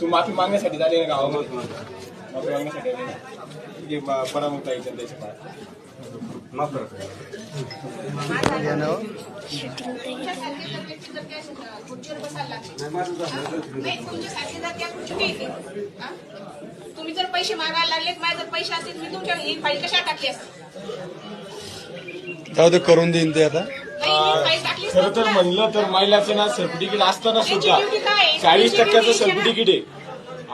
तू माफी मागण्यासाठी झाली ना गावामध्ये माफी मागण्यासाठी आली ना ठीक आहे म- परामुक्त आहे त्याच्या पाय माफ करा खुर्चीवर बसायला लागले. नाही, तुमच्यासाठी जर त्या खुर्ची नाही येते. हा? तुम्ही जर पैसे मागायला लागलेत माझे जर पैसे असतील मी तुमच्या ही फाईल कशा टाकली असते जाऊ दे करून देईन ते आता खरं तर. म्हणलं तर महिलाचं ना सर्टिफिकेट असताना सुद्धा? चाळीस टक्क्याचं. सर्टिफिकेट आहे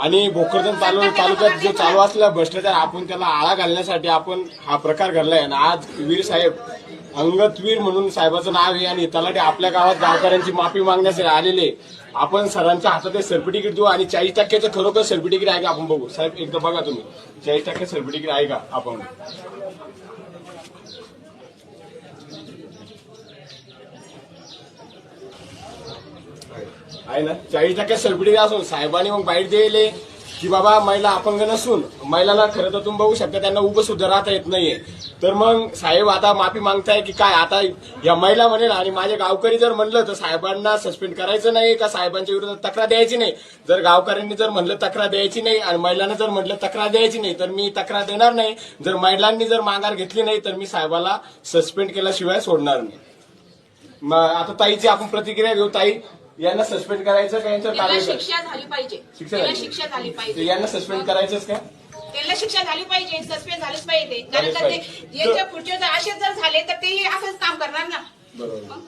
आणि भोकरदन तालु तालुक्यात जो चालू असलेला भ्रष्टाचार आपण त्याला आळा घालण्यासाठी आपण हा प्रकार घडलाय. आणि आज वीर साहेब अंगतवीर म्हणून साहेबाचं नाव आहे आणि तलाठी आपल्या गावात गावकऱ्यांची माफी मागण्यासाठी आलेले. आपण सरांच्या हातात सर्टिफिकेट देऊ आणि चाळीस टक्क्याचं खरोखर सर्टिफिकेट आहे का आपण बघू. साहेब एकदा बघा तुम्ही. चाळीस टक्के सर्टिफिकेट आहे का आपण. आहे ना? चाळीस टक्के सर्टिफिकेट असून साहेबांनी मग बाईट दिले की बाबा महिला अपंग नसून महिलांना खरं तर तुम्ही बघू शकता त्यांना उभं सुद्धा राहता येत नाहीये. तर मग साहेब आता माफी मागताय की काय? आता या महिला म्हणेल आणि माझे गावकरी जर म्हणलं तर साहेबांना सस्पेंड करायचं नाही का साहेबांच्या विरोधात तक्रार द्यायची नाही? जर गावकऱ्यांनी जर म्हणलं तक्रार द्यायची नाही आणि महिलांना जर म्हटलं तक्रार द्यायची नाही तर मी तक्रार देणार नाही. जर महिलांनी जर माघार घेतली नाही तर मी साहेबाला सस्पेंड केल्याशिवाय सोडणार नाही. मग आता ताईची आपण प्रतिक्रिया घेऊ. ताई यांना सस्पेंड करायचं का यांच्यावर कारवाई करायची? शिक्षा झाली पाहिजे. शिक्षा त्याला झाली. शिक्षा झाली पाहिजे. यांना सस्पेंड करायचंच का? त्याला शिक्षा झाली पाहिजे सस्पेंड झालीच पाहिजे. कारण झालीच का ते पाहिजे. याच्या पुढचे जर असेच जर झाले तर ते असंच काम करणार ना. बरोबर.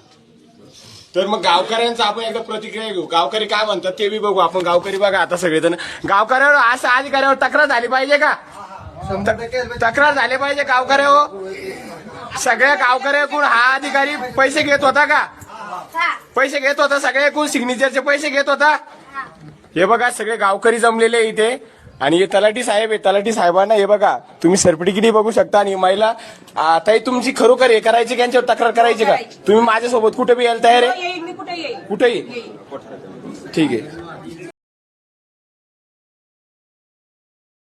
तर मग गावकऱ्यांचा आपण एकदा प्रतिक्रिया घेऊ. गावकरी काय म्हणतात ते बी बघू. आपण गावकरी बघा आता सगळेजण. गावकऱ्यावर असं अधिकाऱ्यावर तक्रार झाली पाहिजे का? तक्रार झाली पाहिजे गावकऱ्यावर? सगळ्या गावकऱ्याकडून हा अधिकारी पैसे घेत होता का? पैसे घेत होता सगळ्याकडून सिग्नेचरचे पैसे घेत होता. हे बघा सगळे गावकरी जमलेले इथे. आणि हे तलाठी साहेब आहे तलाठी साहेबांना हे बघा तुम्ही सर्टिफिकेट बघू शकता आणि महिला आता तुमची खरोखर हे करायची का यांच्यावर तक्रार करायची का? तुम्ही माझ्यासोबत कुठे बी यायला तयार आहे? कुठेही ठीक आहे.